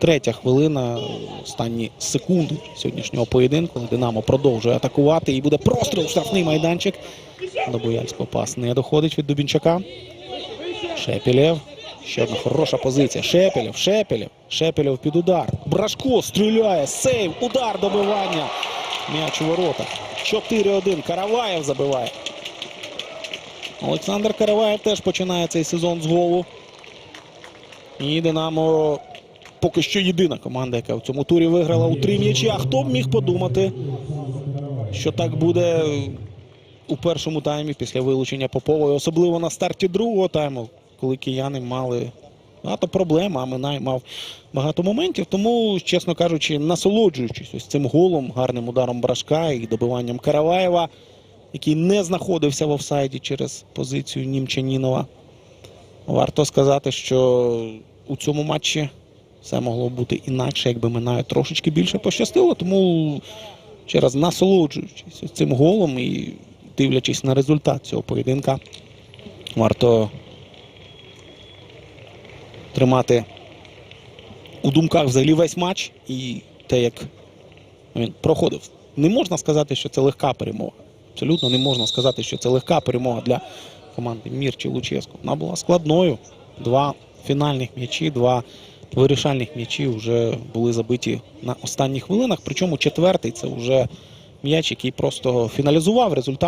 Третя хвилина, останні секунди сьогоднішнього поєдинку. Динамо продовжує атакувати і буде простріл в штрафний майданчик. До Бояльського пас не доходить від Дубінчака. Шепелєв. Ще одна хороша позиція. Шепелєв, Шепелєв, Шепелєв під удар. Брашко стріляє. Сейв, удар добивання. М'яч у воротах. 4-1. Караваєв забиває. Олександр Караваєв теж починає цей сезон з голу. І Динамо поки що єдина команда, яка в цьому турі виграла у три м'ячі. А хто б міг подумати, що так буде у першому таймі після вилучення Попової, особливо на старті другого тайму, коли кияни мали багато проблем, а Минай мав багато моментів. Тому, чесно кажучи, насолоджуючись ось цим голом, гарним ударом Брашка і добиванням Караваєва, який не знаходився в офсайді через позицію Німчанінова. Варто сказати, що у цьому матчі все могло бути інакше, якби Минаю трошечки більше пощастило. Тому ще раз насолоджуючись цим голом і дивлячись на результат цього поєдинка, варто тримати у думках взагалі весь матч і те, як він проходив. Не можна сказати, що це легка перемога. Абсолютно не можна сказати, що це легка перемога для команди Мір чи Луческо. Вона була складною. Два фінальних м'ячі, два вирішальних м'ячі вже були забиті на останніх хвилинах. Причому четвертий це вже м'яч, який просто фіналізував результат.